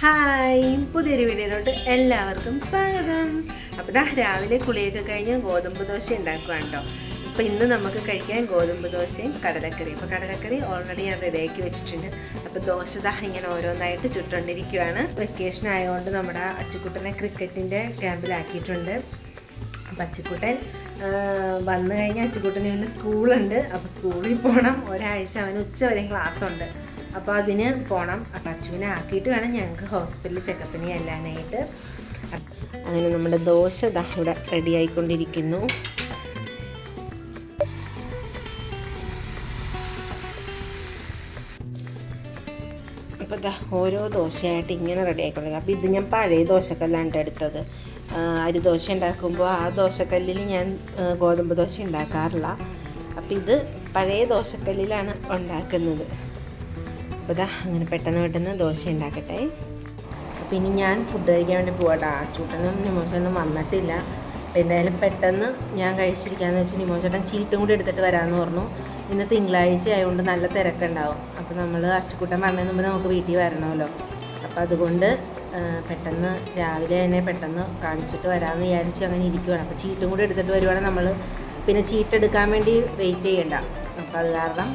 Hi. പുതിയൊരു വീഡിയോയിലോട്ട് എല്ലാവർക്കും സ്വാഗതം. അപ്പോൾ ദാ രാവിലെ കുളിയൊക്കെ കഴിഞ്ഞ് ഗോതമ്പ് ദോശ ഉണ്ടാക്കുകയാണ് കേട്ടോ അപ്പോൾ ഇന്ന് നമുക്ക് കഴിക്കാൻ ഗോതമ്പ് ദോശയും കടലക്കറി അപ്പോൾ കടലക്കറി ഓൾറെഡി ഞാൻ റെഡിയാക്കി വെച്ചിട്ടുണ്ട്. അപ്പോൾ ദോശ ദാ ഇങ്ങനെ ഓരോന്നായിട്ട് ചുട്ടുകൊണ്ടിരിക്കുകയാണ് വെക്കേഷൻ ആയതുകൊണ്ട് നമ്മുടെ അച്ചുക്കുട്ടനെ ക്രിക്കറ്റിന്റെ ക്യാമ്പിലാക്കിയിട്ടുണ്ട്. അപ്പം അച്ചുക്കുട്ടൻ വന്നു കഴിഞ്ഞാൽ അച്ചുക്കുട്ടന് പിന്നെ സ്കൂളുണ്ട്. അപ്പോൾ സ്കൂളിൽ പോകണം ഒരാഴ്ച അവന് ഉച്ച വരെ ക്ലാസ് ഉണ്ട് അപ്പോൾ അതിന് പോകണം അപ്പം ആക്കിയിട്ട് വേണം ഞങ്ങൾക്ക് ഹോസ്പിറ്റലിൽ ചെക്കപ്പിന് ചെല്ലാനായിട്ട്. അങ്ങനെ നമ്മുടെ ദോശ ദാ ഇവിടെ റെഡി ആയിക്കൊണ്ടിരിക്കുന്നു. അപ്പോൾ ദാ ഓരോ ദോശയായിട്ട് ഇങ്ങനെ റെഡി ആയിക്കൊണ്ടിരിക്കും അപ്പോൾ ഇത് ഞാൻ പഴയ ദോശക്കല്ലാണ് എടുത്തത്. അരി ദോശ ഉണ്ടാക്കുമ്പോൾ ആ ദോശക്കല്ലിൽ ഞാൻ ഗോതമ്പ് ദോശ ഉണ്ടാക്കാറില്ല. അപ്പോൾ ഇത് പഴയ ദോശക്കല്ലിലാണ് ഉണ്ടാക്കുന്നത്. അപ്പോൾ ഇതാ അങ്ങനെ പെട്ടെന്ന് പെട്ടെന്ന് ദോശ ഉണ്ടാക്കട്ടെ. അപ്പോൾ ഇനി ഞാൻ ഫുഡ് കഴിക്കാൻ വേണ്ടി പോകട്ടെ ചൂട്ടനും നിമോചേട്ടനും വന്നിട്ടില്ല. അപ്പോൾ എന്തായാലും പെട്ടെന്ന് ഞാൻ കഴിച്ചിരിക്കാന്ന് വെച്ചാൽ നിമോചേട്ടൻ ചീട്ടും കൂടി എടുത്തിട്ട് വരാമെന്ന് പറഞ്ഞു. ഇന്ന് തിങ്കളാഴ്ച ആയതുകൊണ്ട് നല്ല തിരക്കുണ്ടാവും. അപ്പോൾ നമ്മൾ അച്ചുകൂട്ടൻ വന്നതിന് മുമ്പ് നമുക്ക് വീട്ടിൽ വരണമല്ലോ. അപ്പോൾ അതുകൊണ്ട് ആ, പെട്ടെന്ന് രാവിലെ തന്നെ പെട്ടെന്ന് കാണിച്ചിട്ട് വരാമെന്ന് വിചാരിച്ച് അങ്ങനെ ഇരിക്കുകയാണ് അപ്പോൾ ചീട്ടും കൂടി എടുത്തിട്ട് വരുവാണെങ്കിൽ നമ്മൾ. പിന്നെ ചീട്ടെടുക്കാൻ വേണ്ടി വെയിറ്റ് ചെയ്യണ്ട. അപ്പോൾ അത് കാരണം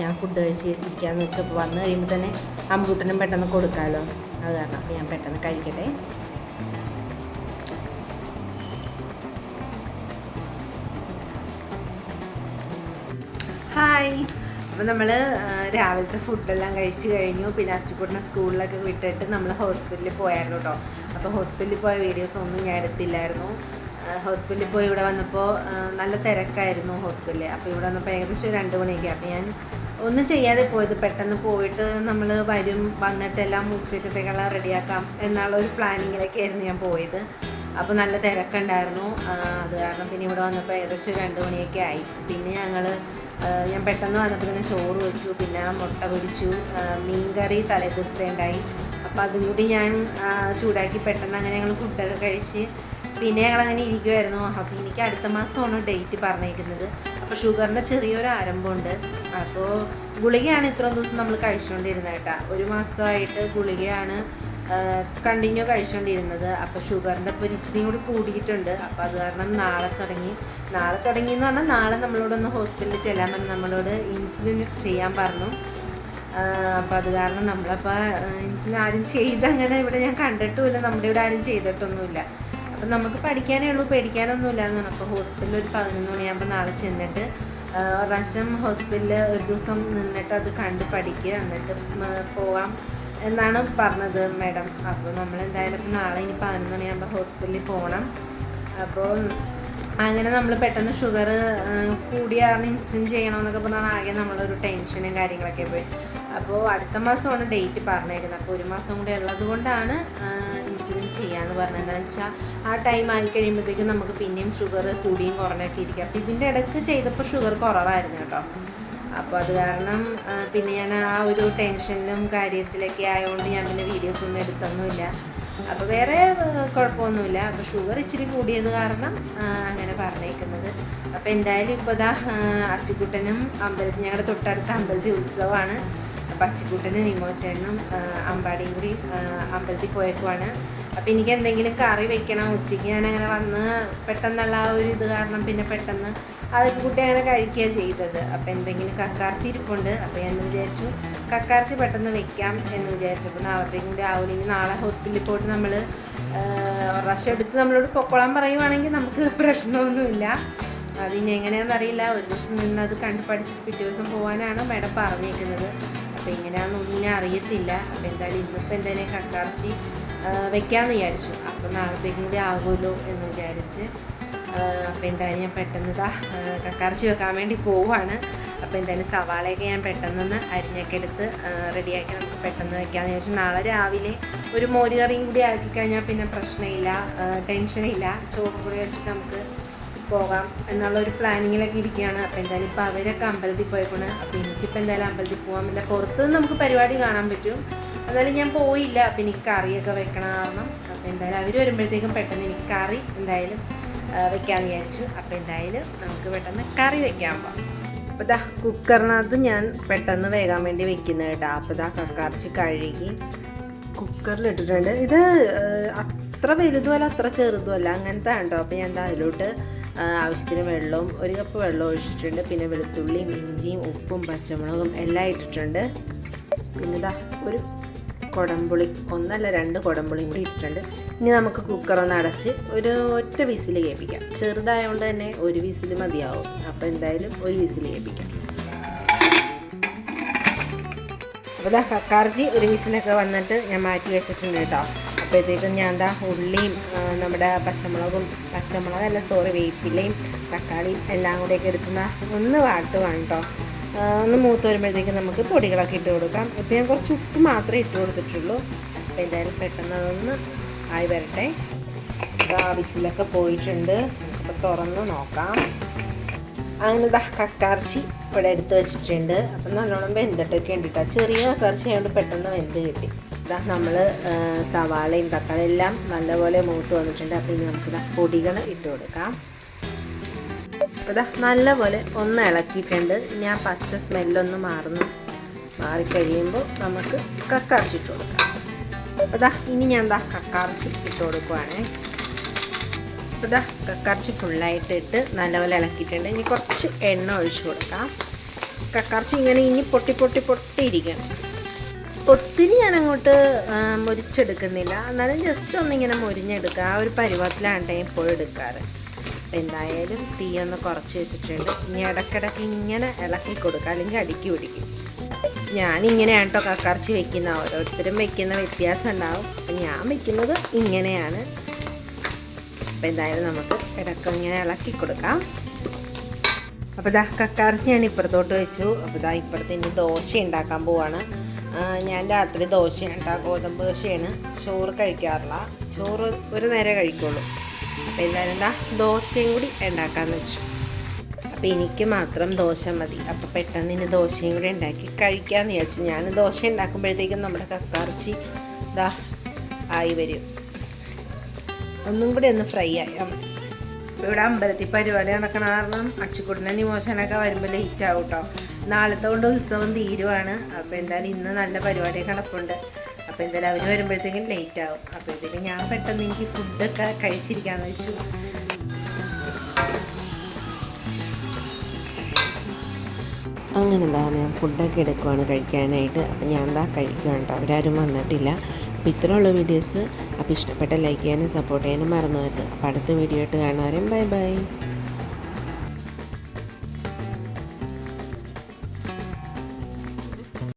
ഞാൻ ഫുഡ് കഴിച്ച് ഇരിക്കാമെന്ന് വെച്ചാൽ ഇപ്പോൾ വന്ന് കഴിയുമ്പോൾ തന്നെ അമ്പൂട്ടനും പെട്ടെന്ന് കൊടുക്കാമല്ലോ അത് കാരണം അപ്പോൾ ഞാൻ പെട്ടെന്ന് കഴിക്കട്ടെ. ഹായ് അപ്പോൾ നമ്മൾ രാവിലത്തെ ഫുഡെല്ലാം കഴിച്ച് കഴിഞ്ഞു. പിന്നെ അച്ചുക്കുട്ടിനെ സ്കൂളിലൊക്കെ വിട്ടിട്ട് നമ്മൾ ഹോസ്പിറ്റലിൽ പോയായിരുന്നു കേട്ടോ അപ്പോൾ ഹോസ്പിറ്റലിൽ പോയ വീഡിയോസ് ഒന്നും ഞാൻ എടുത്തില്ലായിരുന്നു. ഹോസ്പിറ്റലിൽ പോയി ഇവിടെ വന്നപ്പോൾ നല്ല തിരക്കായിരുന്നു ഹോസ്പിറ്റലിൽ അപ്പോൾ ഇവിടെ വന്നപ്പോൾ ഏകദേശം രണ്ട് മണിയൊക്കെ അപ്പോൾ ഞാൻ ഒന്നും ചെയ്യാതെ പോയത്. പെട്ടെന്ന് പോയിട്ട് നമ്മൾ വരും വന്നിട്ട് എല്ലാം ഉച്ചക്കത്തേക്കെല്ലാം റെഡിയാക്കാം എന്നുള്ള ഒരു പ്ലാനിങ്ങിലൊക്കെ ആയിരുന്നു ഞാൻ പോയത്. അപ്പോൾ നല്ല തിരക്കുണ്ടായിരുന്നു. അത് കാരണം പിന്നെ ഇവിടെ വന്നപ്പോൾ ഏകദേശം രണ്ട് മണിയൊക്കെ ആയി. പിന്നെ ഞങ്ങൾ ഞാൻ പെട്ടെന്ന് വന്നപ്പോൾ തന്നെ ചോറ് വെച്ചു പിന്നെ മുട്ട പൊരിച്ചു ആ, മീൻകറി തലേദിവസത്തെ ഉണ്ടായി അപ്പോൾ അതും കൂടി ഞാൻ ചൂടാക്കി പെട്ടെന്ന് അങ്ങനെ ഞങ്ങൾ ഫുഡൊക്കെ കഴിച്ച് പിന്നെ ഞങ്ങൾ അങ്ങനെ ഇരിക്കുമായിരുന്നു അപ്പോൾ എനിക്ക് അടുത്ത മാസമാണ് ഡേറ്റ് പറഞ്ഞേക്കുന്നത്. അപ്പോൾ ഷുഗറിന്റെ ചെറിയൊരു ആരംഭമുണ്ട്. അപ്പോൾ ഗുളികയാണ് ഇത്രയും ദിവസം നമ്മൾ കഴിച്ചുകൊണ്ടിരുന്നത് കേട്ടോ. ഒരു മാസമായിട്ട് ഗുളികയാണ് കണ്ടിന്യൂ കഴിച്ചുകൊണ്ടിരുന്നത് അപ്പോൾ ഷുഗറിന്റെ ഇപ്പോൾ ഇച്ചിരി കൂടി കൂടിയിട്ടുണ്ട്. അപ്പോൾ അത് കാരണം നാളെ തുടങ്ങി. നാളെ തുടങ്ങി എന്ന് പറഞ്ഞാൽ നാളെ നമ്മളോടൊന്ന് ഹോസ്പിറ്റലിൽ ചെല്ലാൻ പറഞ്ഞു നമ്മളോട് ഇൻസുലിൻ ചെയ്യാൻ പറഞ്ഞു. അപ്പോൾ അത് കാരണം നമ്മളപ്പോൾ ഇൻസുലിൻ ആരും ചെയ്ത് അങ്ങനെ ഇവിടെ ഞാൻ കണ്ടിട്ടുമില്ല. നമ്മുടെ ഇവിടെ ആരും ചെയ്തിട്ടൊന്നുമില്ല. അപ്പം നമുക്ക് പഠിക്കാനേ ഉള്ളൂ പേടിക്കാനൊന്നുമില്ല എന്നാണ് അപ്പോൾ ഹോസ്പിറ്റലിൽ ഒരു പതിനൊന്ന് മണിയാകുമ്പോൾ നാളെ ചെന്നിട്ട് റഷ്യം ഹോസ്പിറ്റലിൽ ഒരു ദിവസം നിന്നിട്ട് അത് കണ്ട് പഠിക്കുക എന്നിട്ട് പോവാം എന്നാണ് പറഞ്ഞത് മാഡം. അപ്പോൾ നമ്മൾ എന്തായാലും നാളെ ഇനി പതിനൊന്ന് മണിയാകുമ്പോൾ ഹോസ്പിറ്റലിൽ പോകണം. അപ്പോൾ അങ്ങനെ നമ്മൾ പെട്ടെന്ന് ഷുഗർ കൂടിയ കാരണം ഇൻസുലിൻ ചെയ്യണമെന്നൊക്കെ പറഞ്ഞാൽ ആകെ നമ്മളൊരു ടെൻഷനും കാര്യങ്ങളൊക്കെ പോയി. അപ്പോൾ അടുത്ത മാസമാണ് ഡേറ്റ് പറഞ്ഞേക്കുന്നത്. അപ്പോൾ ഒരു മാസം കൂടെ ഉള്ളത് കൊണ്ടാണ് ഇൻസുലിൻ ചെയ്യാന്ന് പറഞ്ഞത്. എന്താണെന്ന് വെച്ചാൽ ആ ടൈം ആയി കഴിയുമ്പോഴത്തേക്കും നമുക്ക് പിന്നെയും ഷുഗർ കൂടിയും കുറഞ്ഞൊക്കെ ഇരിക്കും. അപ്പോൾ ഇതിന്റെ ഇടയ്ക്ക് ചെയ്തപ്പോൾ ഷുഗർ കുറവായിരുന്നു കേട്ടോ. അപ്പോൾ അത് കാരണം പിന്നെ ഞാൻ ആ ഒരു ടെൻഷനിലും കാര്യത്തിലൊക്കെ ആയതുകൊണ്ട് ഞാൻ പിന്നെ വീഡിയോസ് ഒന്നും എടുത്തൊന്നുമില്ല. അപ്പോൾ വേറെ കുഴപ്പമൊന്നുമില്ല. അപ്പോൾ ഷുഗർ ഇച്ചിരി കൂടിയത് കാരണം അങ്ങനെ പറഞ്ഞേക്കുന്നത്. അപ്പോൾ എന്തായാലും ഇപ്പോൾ ആ, അച്ചുക്കുട്ടനും അമ്പലത്തിൽ ഞങ്ങളുടെ തൊട്ടടുത്ത അമ്പലത്തിൽ ഉത്സവമാണ് നിമോചേട്ടനും ആ, അമ്പാടിയും കൂടി അമ്പലത്തിൽ പോയേക്കുവാണ്. അപ്പോൾ എനിക്ക് എന്തെങ്കിലും കറി വെക്കണം ഉച്ചയ്ക്ക് ഞാൻ അങ്ങനെ വന്ന് പെട്ടെന്നുള്ള ആ ഒരു ഇത് കാരണം പിന്നെ പെട്ടെന്ന് അതൊക്കെ കൂട്ടി അങ്ങനെ കഴിക്കുക ചെയ്തത്. അപ്പോൾ എന്തെങ്കിലും കക്കാർച്ചി ഇരിപ്പുണ്ട്. അപ്പോൾ ഞാൻ വിചാരിച്ചു കക്കാർച്ചി പെട്ടെന്ന് വെക്കാം എന്ന് വിചാരിച്ചു. അപ്പോൾ നാളത്തേക്കും കൂടി ആവുന്നെങ്കിൽ നാളെ ഹോസ്പിറ്റലിൽ പോയിട്ട് നമ്മൾ റഷ് എടുത്ത് നമ്മളോട് പൊക്കോളാൻ പറയുവാണെങ്കിൽ നമുക്ക് പ്രശ്നമൊന്നുമില്ല. അത് ഇനി എങ്ങനെയാണെന്ന് അറിയില്ല ഒരു ദിവസം നിന്ന് അത് കണ്ടുപഠിച്ചിട്ട് പിറ്റേ ദിവസം പോകാനാണ് മേഡം പറഞ്ഞേക്കുന്നത്. അപ്പോൾ എങ്ങനെയാണെന്നൊന്നും ഞാൻ അറിയത്തില്ല. അപ്പോൾ എന്തായാലും ഇന്നിപ്പോൾ എന്തായാലും കക്കാർച്ചി വെക്കാമെന്ന് വിചാരിച്ചു. അപ്പോൾ നാളത്തേക്കും കൂടി ആകുമല്ലോ എന്ന് വിചാരിച്ച് അപ്പോൾ എന്തായാലും ഞാൻ പെട്ടെന്ന് ഇതാ കക്കാർച്ചി വെക്കാൻ വേണ്ടി പോവുകയാണ് അപ്പോൾ എന്തായാലും സവാളയൊക്കെ ഞാൻ പെട്ടെന്നൊന്ന് അരിഞ്ഞൊക്കെ എടുത്ത് റെഡിയാക്കി നമുക്ക് പെട്ടെന്ന് വെക്കാമെന്ന് വിചാരിച്ചു. നാളെ രാവിലെ ഒരു മോരുകറിയും കൂടി ആക്കി കഴിഞ്ഞാൽ പിന്നെ പ്രശ്നമില്ല ടെൻഷനില്ല. ചോറും കൂടി വെച്ചിട്ട് നമുക്ക് പോകാം എന്നുള്ള ഒരു പ്ലാനിങ്ങിലൊക്കെ ഇരിക്കുകയാണ്. അപ്പോൾ എന്തായാലും ഇപ്പോൾ അവരൊക്കെ അമ്പലത്തിൽ പോയേക്കണ് അപ്പോൾ എനിക്കിപ്പോൾ എന്തായാലും അമ്പലത്തിൽ പോകാൻ പറ്റില്ല. പുറത്ത് നിന്ന് നമുക്ക് പരിപാടി കാണാൻ പറ്റും. എന്നാലും ഞാൻ പോയില്ല. അപ്പോൾ എനിക്ക് കറിയൊക്കെ വെക്കണം കാരണം. അപ്പോൾ എന്തായാലും അവർ വരുമ്പോഴത്തേക്കും പെട്ടെന്ന് എനിക്ക് കറി എന്തായാലും വെക്കാൻ വിചാരിച്ചു. അപ്പോൾ എന്തായാലും നമുക്ക് പെട്ടെന്ന് കറി വെക്കാൻ പോകാം അപ്പോൾ ഇതാ കുക്കറിനകത്ത് ഞാൻ പെട്ടെന്ന് വേകാൻ വേണ്ടി വെക്കുന്നത് കേട്ടോ. അപ്പോൾ ഇതാ കക്കാർച്ചി കഴുകി കുക്കറിലിട്ടിട്ടുണ്ട്. ഇത് അത്ര വലുതുമല്ല അത്ര ചെറുതുമല്ല അങ്ങനത്തെ ഉണ്ടോ അപ്പോൾ ഞാൻ എന്താ അതിലോട്ട് ആവശ്യത്തിന് വെള്ളവും ഒരു കപ്പ് വെള്ളം ഒഴിച്ചിട്ടുണ്ട്. പിന്നെ വെളുത്തുള്ളിയും ഇഞ്ചിയും ഉപ്പും പച്ചമുളകും എല്ലാം ഇട്ടിട്ടുണ്ട്. പിന്നെ ഇതാ ഒരു കുടംപുളി ഒന്നല്ല രണ്ട് കുടംപുളിയും കൂടി ഇട്ടിട്ടുണ്ട്. ഇനി നമുക്ക് കുക്കർ ഒന്ന് അടച്ച് ഒരു ഒറ്റ വിസിൽ കേൾപ്പിക്കാം. ചെറുതായതുകൊണ്ട് തന്നെ ഒരു വിസിൽ മതിയാവും. അപ്പോൾ എന്തായാലും ഒരു വിസിൽ കേൾപ്പിക്കാം. അപ്പോൾ ഇതാ കക്കാർജി ഒരു വിസിലൊക്കെ വന്നിട്ട് ഞാൻ മാറ്റി വെച്ചിട്ടുണ്ട് കേട്ടോ. അപ്പോഴത്തേക്കും ഞാൻ എന്താ ഉള്ളിയും നമ്മുടെ പച്ചമുളകും പച്ചമുളകല്ല സോറി വേപ്പിലയും തക്കാളിയും എല്ലാം കൂടെയൊക്കെ എടുക്കുന്ന ഒന്ന് വാട്ടുവാണ് കേട്ടോ ഒന്ന് മൂത്ത് വരുമ്പോഴത്തേക്കും നമുക്ക് പൊടികളൊക്കെ ഇട്ട് കൊടുക്കാം. ഇപ്പം ഞാൻ കുറച്ച് ഉപ്പ് മാത്രമേ ഇട്ട് കൊടുത്തിട്ടുള്ളൂ. അപ്പോൾ എന്തായാലും പെട്ടെന്ന് അതൊന്ന് ആയി വരട്ടെ. ആ വിസിലൊക്കെ പോയിട്ടുണ്ട്. അപ്പോൾ തുറന്ന് നോക്കാം. അങ്ങനെ ദാ കക്കാർച്ചി ഇവിടെ എടുത്ത് വെച്ചിട്ടുണ്ട്. അപ്പം നല്ലോണം വെന്തിട്ടൊക്കെ ഉണ്ട് ചെറിയ കക്കാർച്ചി ആയതുകൊണ്ട് പെട്ടെന്ന് വെന്ത് കിട്ടി. ഇതാ നമ്മൾ സവാളയും തക്കാളി എല്ലാം നല്ലപോലെ മൂത്ത് വന്നിട്ടുണ്ട്. അപ്പം ഇനി നമുക്ക് ഇതാ പൊടികൾ ഇട്ട് കൊടുക്കാം. അപ്പോൾ ഇതാ നല്ലപോലെ ഒന്ന് ഇളക്കിയിട്ടുണ്ട്. ഇനി ആ പച്ച സ്മെല്ലൊന്ന് മാറുന്നു. മാറിക്കഴിയുമ്പോൾ നമുക്ക് കക്കാർച്ചി ഇട്ട് കൊടുക്കാം. അപ്പോൾ ഇതാ ഇനി ഞാൻ എന്താ കക്കാർച്ചി ഇട്ട് കൊടുക്കുവാണേ. അപ്പോൾ ഇതാ കക്കറച്ചി ഫുള്ളായിട്ട് ഇട്ട് നല്ലപോലെ ഇളക്കിയിട്ടുണ്ട്. ഇനി കുറച്ച് എണ്ണ ഒഴിച്ചു കൊടുക്കാം. കക്കറച്ചി ഇങ്ങനെ ഇനി പൊട്ടി പൊട്ടി പൊട്ടിയിരിക്കണം. ഒത്തിരി ഞാൻ അങ്ങോട്ട് മുരിച്ചെടുക്കുന്നില്ല. എന്നാലും ജസ്റ്റ് ഒന്നിങ്ങനെ മുരിഞ്ഞെടുക്കുക. ആ ഒരു പരുവത്തിലാണ് ഞാൻ ഇപ്പോഴും എടുക്കാറ് എന്തായാലും തീ ഒന്ന് കുറച്ച് വെച്ചിട്ടുണ്ട്. ഇനി ഇടയ്ക്കിടയ്ക്ക് ഇങ്ങനെ ഇളക്കി കൊടുക്കുക. അല്ലെങ്കിൽ അടുക്കി പിടിക്കും. ഞാനിങ്ങനെയാണ് കേട്ടോ കക്കറച്ചി വെക്കുന്ന. ഓരോരുത്തരും വെക്കുന്ന വ്യത്യാസം ഉണ്ടാവും. ഞാൻ വെക്കുന്നത് ഇങ്ങനെയാണ്. അപ്പം എന്തായാലും നമുക്ക് ഇടയ്ക്ക് ഇങ്ങനെ ഇളക്കി കൊടുക്കാം. അപ്പോൾ ഇതാ കക്കാർച്ചി ഞാൻ ഇപ്പുറത്തോട്ട് വെച്ചു. അപ്പോൾ ഇതാ ഇപ്പുറത്ത് ഇനി ദോശ ഉണ്ടാക്കാൻ പോവാണ്. ഞാൻ രാത്രി ദോശയാണ് ഗോതമ്പ് ദോശയാണ് ചോറ് കഴിക്കാറില്ല. ചോറ് ഒരു നേരം കഴിക്കുള്ളൂ. അപ്പോൾ എന്തായാലും എന്താ ദോശയും കൂടി ഉണ്ടാക്കാമെന്ന് വെച്ചു. അപ്പോൾ എനിക്ക് മാത്രം ദോശ മതി. അപ്പോൾ പെട്ടെന്ന് ഇനി ദോശയും കൂടി ഉണ്ടാക്കി കഴിക്കാമെന്ന് വിചാരിച്ചു. ഞാൻ ദോശ ഉണ്ടാക്കുമ്പോഴത്തേക്കും നമ്മുടെ കക്കാർച്ചി ഇതാ ആയി വരും. ഒന്നും കൂടി ഒന്ന് ഫ്രൈ ആയാൽ മതി ഇവിടെ അമ്പലത്തിൽ പരിപാടി നടക്കണ കാരണം അച്ചുക്കുട്ടനെ നിമോശനൊക്കെ വരുമ്പോൾ ലേറ്റ് ആവും കേട്ടോ നാളത്തെ കൊണ്ട് ഉത്സവം തീരുവാണ്. അപ്പോൾ എന്തായാലും ഇന്ന് നല്ല പരിപാടി കിടപ്പുണ്ട് അപ്പോൾ എന്തായാലും അവർ വരുമ്പോഴത്തേക്കും ലേറ്റ് ആവും. അപ്പോഴത്തേക്കും ഞാൻ പെട്ടെന്ന് എനിക്ക് ഫുഡൊക്കെ കഴിച്ചിരിക്കാന്ന് വെച്ചു. അങ്ങനെ എന്താ ഞാൻ ഫുഡൊക്കെ എടുക്കുവാണ് കഴിക്കാനായിട്ട്. അപ്പം ഞാൻ എന്താ കഴിക്കുകയാണ് കേട്ടോ അവരാരും വന്നിട്ടില്ല. അപ്പോൾ ഇത്രയുള്ള വീഡിയോസ് അപ്പോൾ ഇഷ്ടപ്പെട്ട ലൈക്ക് ചെയ്യാനും സപ്പോർട്ട് ചെയ്യാനും മറന്നു വരുത് അപ്പോൾ അടുത്ത വീഡിയോ ആയിട്ട് കാണുന്നവരും ബൈ ബൈ